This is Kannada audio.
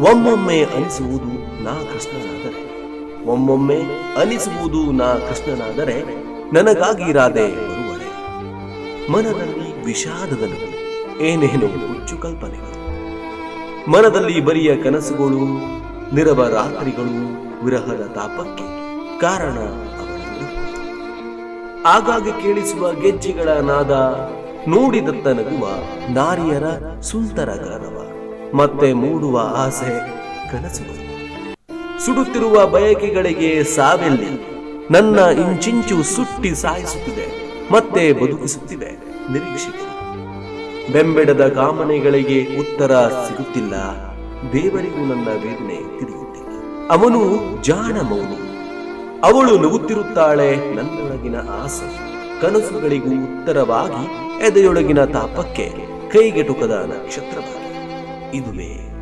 ಒಮ್ಮೊಮ್ಮೆ ಅನಿಸುವುದು ನಾ ಕೃಷ್ಣನಾದರೆ, ಒಮ್ಮೊಮ್ಮೆ ಅನಿಸುವುದು ನಾ ಕೃಷ್ಣನಾದರೆ ನನಗಾಗಿ ರಾಧೆ ಬರುವಳೆ ಮನದಲ್ಲಿ ವಿಷಾದದ ನಗು ಏನೇನು ಹುಚ್ಚು ಕಲ್ಪನೆಗಳು. ಮನದಲ್ಲಿ ಬರಿಯ ಕನಸುಗಳು, ನಿರವ ರಾತ್ರಿಗಳು ವಿರಹದ ತಾಪಕ್ಕೆ ಕಾರಣ. ಆಗಾಗ ಕೇಳಿಸುವ ಗೆಜ್ಜೆಗಳ ನಾದ, ನೋಡಿದತ್ತ ನಗುವ ನಾರಿಯರ ಸುಂದರ ಗಾನವ. ಮತ್ತೆ ಮೂಡುವ ಆಸೆ ಕನಸು. ಸುಡುತ್ತಿರುವ ಬಯಕೆಗಳಿಗೆ ಸಾವೆಲ್ಲಿ. ನನ್ನ ಇಂಚಿಂಚು ಸುಟ್ಟಿ ಸಾಯಿಸುತ್ತಿದೆ, ಮತ್ತೆ ಬದುಕಿಸುತ್ತಿದೆ ನಿರೀಕ್ಷಿತ ಬೆಂಬೆಡದ ಕಾಮನೆಗಳಿಗೆ ಉತ್ತರ ಸಿಗುತ್ತಿಲ್ಲ, ದೇವರಿಗೂ ನನ್ನ ವೇದನೆ ತಿಳಿಯುತ್ತಿಲ್ಲ. ಅವನು ಜಾಣ ಮೌನಿ. ಅವಳು ನಗುತ್ತಿರುತ್ತಾಳೆ ನನ್ನೊಳಗಿನ ಆಸೆ. ಕನಸುಗಳಿಗೂ ಉತ್ತರವಾಗಿ ಎದೆಯೊಳಗಿನ ತಾಪಕ್ಕೆ ಕೈಗೆಟುಕದ ನಕ್ಷತ್ರವಾಗಿ. e do.